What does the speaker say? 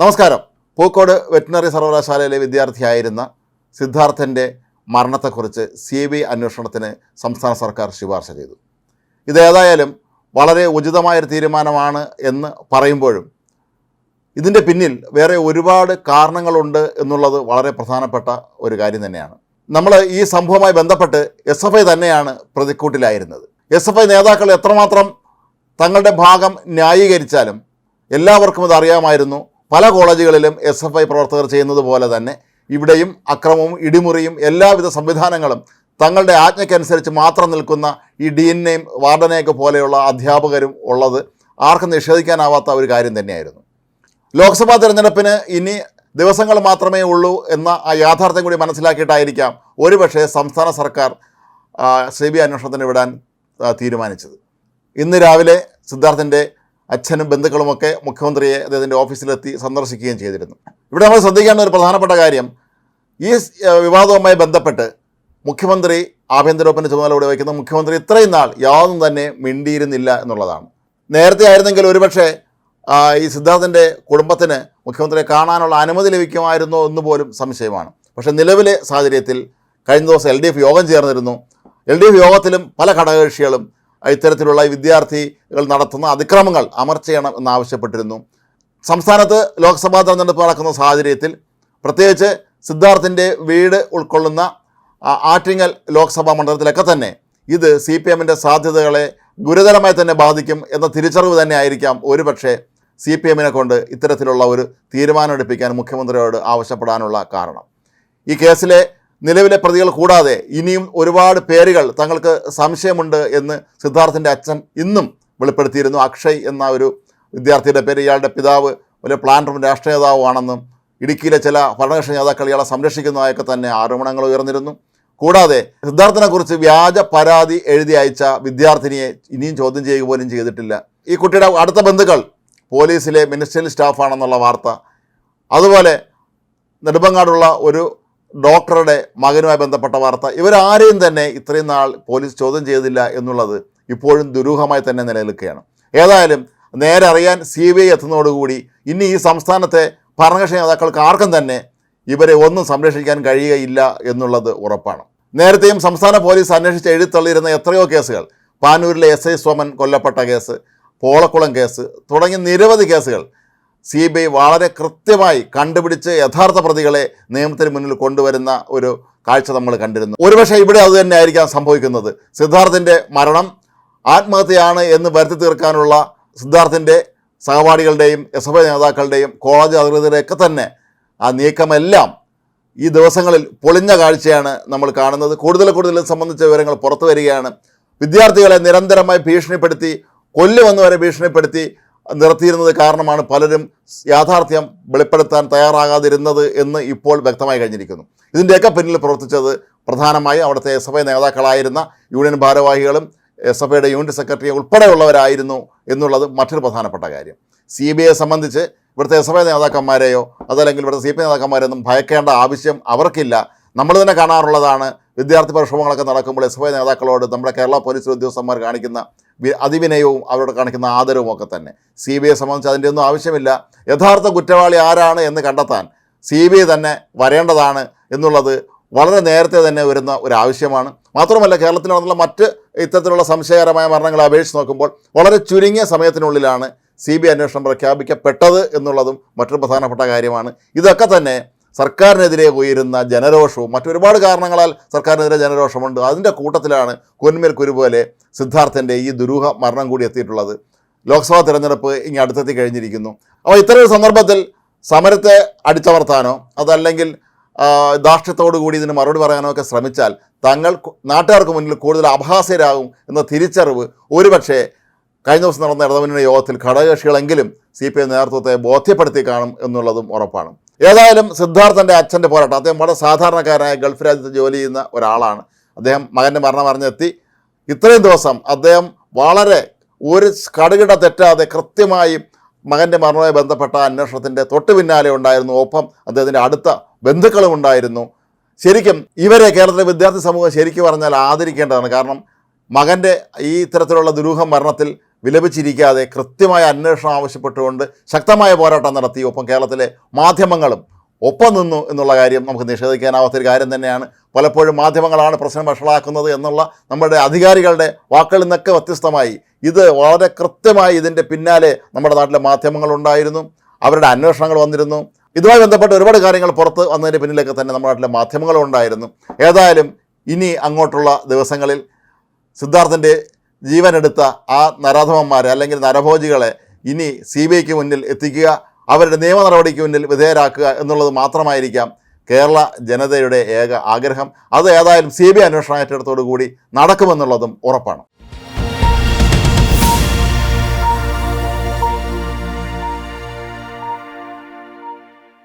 നമസ്കാരം. പൂക്കോട് വെറ്റിനറി സർവകലാശാലയിലെ വിദ്യാർത്ഥിയായിരുന്ന സിദ്ധാർത്ഥന്റെ മരണത്തെക്കുറിച്ച് സി ബി അന്വേഷണത്തിന് സംസ്ഥാന സർക്കാർ ശുപാർശ ചെയ്തു. ഇതേതായാലും വളരെ ഉചിതമായൊരു തീരുമാനമാണ് എന്ന് പറയുമ്പോഴും ഇതിന്റെ പിന്നിൽ വേറെ ഒരുപാട് കാരണങ്ങളുണ്ട് എന്നുള്ളത് വളരെ പ്രധാനപ്പെട്ട ഒരു കാര്യം തന്നെയാണ്. നമ്മൾ ഈ സംഭവവുമായി ബന്ധപ്പെട്ട് എസ് എഫ് ഐ തന്നെയാണ് പ്രതിക്കൂട്ടിലായിരുന്നത്. എസ് എഫ് ഐ നേതാക്കൾ എത്രമാത്രം തങ്ങളുടെ ഭാഗം ന്യായീകരിച്ചാലും എല്ലാവർക്കും ഇത് അറിയാമായിരുന്നു. പല കോളേജുകളിലും എസ് എഫ് ഐ പ്രവർത്തകർ ചെയ്യുന്നത് പോലെ തന്നെ ഇവിടെയും അക്രമവും ഇടിമുറിയും എല്ലാവിധ സംവിധാനങ്ങളും തങ്ങളുടെ ആജ്ഞയ്ക്കനുസരിച്ച് മാത്രം നിൽക്കുന്ന ഈ ഡി എൻ എയും വാർഡനെയൊക്കെ പോലെയുള്ള അധ്യാപകരും ഉള്ളത് ആർക്കും നിഷേധിക്കാനാവാത്ത ഒരു കാര്യം തന്നെയായിരുന്നു. ലോക്സഭാ തിരഞ്ഞെടുപ്പിന് ഇനി ദിവസങ്ങൾ മാത്രമേ ഉള്ളൂ എന്ന ആ യാഥാർത്ഥ്യം കൂടി മനസ്സിലാക്കിയിട്ടായിരിക്കാം ഒരുപക്ഷേ സംസ്ഥാന സർക്കാർ സി ബി അന്വേഷണത്തിന് വിടാൻ തീരുമാനിച്ചത്. ഇന്ന് രാവിലെ സിദ്ധാർത്ഥന്റെ അച്ഛനും ബന്ധുക്കളുമൊക്കെ മുഖ്യമന്ത്രിയെ അദ്ദേഹത്തിന്റെ ഓഫീസിലെത്തി സന്ദർശിക്കുകയും ചെയ്തിരുന്നു. ഇവിടെ നമ്മൾ ശ്രദ്ധിക്കേണ്ട ഒരു പ്രധാനപ്പെട്ട കാര്യം ഈ വിവാദവുമായി ബന്ധപ്പെട്ട് മുഖ്യമന്ത്രി ആഭ്യന്തര വകുപ്പിന്റെ ചുമതല ഇവിടെ വയ്ക്കുന്ന മുഖ്യമന്ത്രി ഇത്രയും നാൾ യാതൊന്നും തന്നെ മിണ്ടിയിരുന്നില്ല എന്നുള്ളതാണ്. നേരത്തെ ആയിരുന്നെങ്കിൽ ഒരുപക്ഷെ ഈ സിദ്ധാർത്ഥന്റെ കുടുംബത്തിന് മുഖ്യമന്ത്രിയെ കാണാനുള്ള അനുമതി ലഭിക്കുമായിരുന്നോ എന്ന് പോലും സംശയമാണ്. പക്ഷേ നിലവിലെ സാഹചര്യത്തിൽ കഴിഞ്ഞ ദിവസം എൽ യോഗം ചേർന്നിരുന്നു. എൽ യോഗത്തിലും പല ഘടകകക്ഷികളും ഇത്തരത്തിലുള്ള വിദ്യാർത്ഥികൾ നടത്തുന്ന അതിക്രമങ്ങൾ അമർച്ച ചെയ്യണം എന്നാവശ്യപ്പെട്ടിരുന്നു. സംസ്ഥാനത്ത് ലോക്സഭാ തെരഞ്ഞെടുപ്പ് നടക്കുന്ന സാഹചര്യത്തിൽ പ്രത്യേകിച്ച് സിദ്ധാർത്ഥിന്റെ വീട് ഉൾക്കൊള്ളുന്ന ആറ്റിങ്ങൽ ലോക്സഭാ മണ്ഡലത്തിലൊക്കെ തന്നെ ഇത് സി പി എമ്മിന്റെ സാധ്യതകളെ ഗുരുതരമായി തന്നെ ബാധിക്കും എന്ന തിരിച്ചറിവ് തന്നെ ആയിരിക്കാം ഒരുപക്ഷെ സി പി എമ്മിനെ കൊണ്ട് ഇത്തരത്തിലുള്ള ഒരു തീരുമാനമെടുപ്പിക്കാൻ മുഖ്യമന്ത്രിയോട് ആവശ്യപ്പെടാനുള്ള കാരണം. ഈ കേസിലെ നിലവിലെ പ്രതികൾ കൂടാതെ ഇനിയും ഒരുപാട് പേരുകൾ തങ്ങൾക്ക് സംശയമുണ്ട് എന്ന് സിദ്ധാർത്ഥിന്റെ അച്ഛൻ ഇന്നും വെളിപ്പെടുത്തിയിരുന്നു. അക്ഷയ് എന്ന ഒരു വിദ്യാർത്ഥിയുടെ പേര് ഇയാളുടെ പിതാവ് ഒരു പ്ലാന്ററും രാഷ്ട്രീയ നേതാവുമാണെന്നും ഇടുക്കിയിലെ ചില ഭരണകക്ഷി നേതാക്കൾ ഇയാളെ സംരക്ഷിക്കുന്നതായൊക്കെ തന്നെ ആരോപണങ്ങൾ ഉയർന്നിരുന്നു. കൂടാതെ സിദ്ധാർത്ഥനെക്കുറിച്ച് വ്യാജ പരാതി എഴുതി അയച്ച വിദ്യാർത്ഥിനിയെ ഇനിയും ചോദ്യം ചെയ്യുക പോലും ചെയ്തിട്ടില്ല. ഈ കുട്ടിയുടെ അടുത്ത ബന്ധുക്കൾ പോലീസിലെ മിനിസ്റ്ററിയൽ സ്റ്റാഫാണെന്നുള്ള വാർത്ത. അതുപോലെ നെടുമ്പങ്ങാടുള്ള ഒരു ഡോക്ടറുടെ മകനുമായി ബന്ധപ്പെട്ട വാർത്ത. ഇവരാരെയും തന്നെ ഇത്രയും നാൾ പോലീസ് ചോദ്യം ചെയ്തില്ല എന്നുള്ളത് ഇപ്പോഴും ദുരൂഹമായി തന്നെ നിലനിൽക്കുകയാണ്. ഏതായാലും നേരെ അറിയാൻ സി ബി ഐ എത്തുന്നതോടുകൂടി ഇനി ഈ സംസ്ഥാനത്തെ ഭരണകക്ഷി നേതാക്കൾക്ക് ആർക്കും തന്നെ ഇവരെ ഒന്നും സംരക്ഷിക്കാൻ കഴിയുകയില്ല എന്നുള്ളത് ഉറപ്പാണ്. നേരത്തെയും സംസ്ഥാന പോലീസ് അന്വേഷിച്ച് എഴുതിത്തള്ളിയിരുന്ന എത്രയോ കേസുകൾ പാനൂരിലെ എസ് ഐ സോമൻ കൊല്ലപ്പെട്ട കേസ് പോളക്കുളം കേസ് തുടങ്ങി നിരവധി കേസുകൾ സി ബി ഐ വളരെ കൃത്യമായി കണ്ടുപിടിച്ച് യഥാർത്ഥ പ്രതികളെ നിയമത്തിന് മുന്നിൽ കൊണ്ടുവരുന്ന ഒരു കാഴ്ച നമ്മൾ കണ്ടിരുന്നു. ഒരുപക്ഷെ ഇവിടെ അത് തന്നെ ആയിരിക്കാം സംഭവിക്കുന്നത്. സിദ്ധാർത്ഥിന്റെ മരണം ആത്മഹത്യയാണ് എന്ന് വരുത്തി തീർക്കാനുള്ള സിദ്ധാർത്ഥിന്റെ സഹപാഠികളുടെയും എസ് എഫ് ഐ നേതാക്കളുടെയും കോളേജ് അധികൃതരുടെയൊക്കെ തന്നെ ആ നീക്കമെല്ലാം ഈ ദിവസങ്ങളിൽ പൊളിഞ്ഞ കാഴ്ചയാണ് നമ്മൾ കാണുന്നത്. കൂടുതൽ കൂടുതൽ സംബന്ധിച്ച വിവരങ്ങൾ പുറത്തു വരികയാണ്. വിദ്യാർത്ഥികളെ നിരന്തരമായി ഭീഷണിപ്പെടുത്തി കൊല്ലുമെന്ന് വരെ ഭീഷണിപ്പെടുത്തി നിർത്തിയിരുന്നത് കാരണമാണ് പലരും യാഥാർത്ഥ്യം വെളിപ്പെടുത്താൻ തയ്യാറാകാതിരുന്നത് എന്ന് ഇപ്പോൾ വ്യക്തമായി കഴിഞ്ഞിരിക്കുന്നു. ഇതിന്റെയൊക്കെ പിന്നിൽ പ്രവർത്തിച്ചത് പ്രധാനമായും അവിടുത്തെ എസ് എഫ് ഐ നേതാക്കളായിരുന്ന യൂണിയൻ ഭാരവാഹികളും എസ് എഫ് ഐയുടെ യൂണിറ്റ് സെക്രട്ടറി ഉൾപ്പെടെയുള്ളവരായിരുന്നു എന്നുള്ളത് മറ്റൊരു പ്രധാനപ്പെട്ട കാര്യം. സി ബി ഐയെ സംബന്ധിച്ച് ഇവിടുത്തെ എസ് എഫ് ഐ നേതാക്കന്മാരെയോ അതല്ലെങ്കിൽ ഇവിടുത്തെ സി പി നേതാക്കന്മാരെയൊന്നും ഭയക്കേണ്ട ആവശ്യം അവർക്കില്ല. നമ്മൾ തന്നെ കാണാറുള്ളതാണ്. വിദ്യാർത്ഥി പ്രക്ഷോഭങ്ങളൊക്കെ നടക്കുമ്പോൾ എസ് എഫ് ഐ നേതാക്കളോട് നമ്മുടെ കേരള പോലീസ് ഉദ്യോഗസ്ഥന്മാർ കാണിക്കുന്ന അതിവിനയവും അവരോട് കാണിക്കുന്ന ആദരവും ഒക്കെ തന്നെ. സി ബി ഐയെ സംബന്ധിച്ച് അതിന്റെ ഒന്നും ആവശ്യമില്ല. യഥാർത്ഥ കുറ്റവാളി ആരാണ് എന്ന് കണ്ടെത്താൻ സി ബി ഐ തന്നെ വരേണ്ടതാണ് എന്നുള്ളത് വളരെ നേരത്തെ തന്നെ വരുന്ന ഒരു ആവശ്യമാണ്. മാത്രമല്ല കേരളത്തിൽ നടന്നുള്ള മറ്റ് ഇത്തരത്തിലുള്ള സംശയകരമായ മരണങ്ങളെ അപേക്ഷിച്ച് നോക്കുമ്പോൾ വളരെ ചുരുങ്ങിയ സമയത്തിനുള്ളിലാണ് സി ബി ഐ അന്വേഷണം പ്രഖ്യാപിക്കപ്പെട്ടത് എന്നുള്ളതും മറ്റൊരു പ്രധാനപ്പെട്ട കാര്യമാണ്. ഇതൊക്കെ തന്നെ സർക്കാരിനെതിരെ ഉയരുന്ന ജനരോഷവും മറ്റൊരുപാട് കാരണങ്ങളാൽ സർക്കാരിനെതിരെ ജനരോഷമുണ്ട്. അതിന്റെ കൂട്ടത്തിലാണ് കൊന്മേൽ കുരുപോലെ സിദ്ധാർത്ഥന്റെ ഈ ദുരൂഹ മരണം കൂടി എത്തിയിട്ടുള്ളത്. ലോക്സഭാ തിരഞ്ഞെടുപ്പ് ഇനി അടുത്തെത്തി കഴിഞ്ഞിരിക്കുന്നു. അപ്പോൾ ഇത്തരം സന്ദർഭത്തിൽ സമരത്തെ അടിച്ചമർത്താനോ അതല്ലെങ്കിൽ ധാർഷ്ട്യത്തോടു കൂടി ഇതിന് മറുപടി പറയാനോ ഒക്കെ ശ്രമിച്ചാൽ തങ്ങൾ നാട്ടുകാർക്ക് മുന്നിൽ കൂടുതൽ അപഹാസ്യരാകും എന്ന തിരിച്ചറിവ് ഒരുപക്ഷെ കഴിഞ്ഞ ദിവസം നടന്ന ഇടതുമുന്നണി യോഗത്തിൽ ഘടകകക്ഷികളെങ്കിലും സി പി ഐ നേതൃത്വത്തെ ബോധ്യപ്പെടുത്തി കാണും എന്നുള്ളതും ഉറപ്പാണ്. ഏതായാലും സിദ്ധാർത്ഥന്റെ അച്ഛന്റെ പോരാട്ടം. അദ്ദേഹം വളരെ സാധാരണക്കാരനായ ഗൾഫ് രാജ്യത്ത് ജോലി ചെയ്യുന്ന ഒരാളാണ്. അദ്ദേഹം മകന്റെ മരണം അറിഞ്ഞെത്തി ഇത്രയും ദിവസം അദ്ദേഹം വളരെ ഒരു കടുകിട തെറ്റാതെ കൃത്യമായി മകന്റെ മരണവുമായി ബന്ധപ്പെട്ട അന്വേഷണത്തിന്റെ തൊട്ട് പിന്നാലെ ഉണ്ടായിരുന്നു. ഒപ്പം അദ്ദേഹത്തിന്റെ അടുത്ത ബന്ധുക്കളും ഉണ്ടായിരുന്നു. ശരിക്കും ഇവരെ കേരളത്തിലെ വിദ്യാർത്ഥി സമൂഹം ശരിക്കും പറഞ്ഞാൽ ആദരിക്കേണ്ടതാണ്. കാരണം മകന്റെ ഈ ഇത്തരത്തിലുള്ള ദുരൂഹ മരണത്തിൽ വിലപിച്ചിരിക്കാതെ കൃത്യമായ അന്വേഷണം ആവശ്യപ്പെട്ടുകൊണ്ട് ശക്തമായ പോരാട്ടം നടത്തി. ഒപ്പം കേരളത്തിലെ മാധ്യമങ്ങളും ഒപ്പം നിന്നു എന്നുള്ള കാര്യം നമുക്ക് നിഷേധിക്കാനാവാത്തൊരു കാര്യം തന്നെയാണ്. പലപ്പോഴും മാധ്യമങ്ങളാണ് പ്രശ്നം വഷളാക്കുന്നത് എന്നുള്ള നമ്മുടെ അധികാരികളുടെ വാക്കുകളിൽ നിന്നൊക്കെ വ്യത്യസ്തമായി. ഇത് വളരെ കൃത്യമായി ഇതിന്റെ പിന്നാലെ നമ്മുടെ നാട്ടിലെ മാധ്യമങ്ങളുണ്ടായിരുന്നു അവരുടെ അന്വേഷണങ്ങൾ വന്നിരുന്നു. ഇതുമായി ബന്ധപ്പെട്ട് ഒരുപാട് കാര്യങ്ങൾ പുറത്ത് വന്നതിന് പിന്നിലൊക്കെ തന്നെ നമ്മുടെ നാട്ടിലെ മാധ്യമങ്ങളുണ്ടായിരുന്നു ഏതായാലും ഇനി അങ്ങോട്ടുള്ള ദിവസങ്ങളിൽ സിദ്ധാർത്ഥന്റെ ജീവനെടുത്ത ആ നരാധമന്മാരെ അല്ലെങ്കിൽ നരഭോജികളെ ഇനി സി ബി ഐക്ക് മുന്നിൽ എത്തിക്കുക അവരുടെ നിയമ നടപടിക്ക് മുന്നിൽ വിധേയരാക്കുക എന്നുള്ളത് മാത്രമായിരിക്കാം കേരള ജനതയുടെ ഏക ആഗ്രഹം. അത് ഏതായാലും സി ബി ഐ അന്വേഷണം ഏറ്റെടുത്തോടു കൂടി നടക്കുമെന്നുള്ളതും ഉറപ്പാണ്.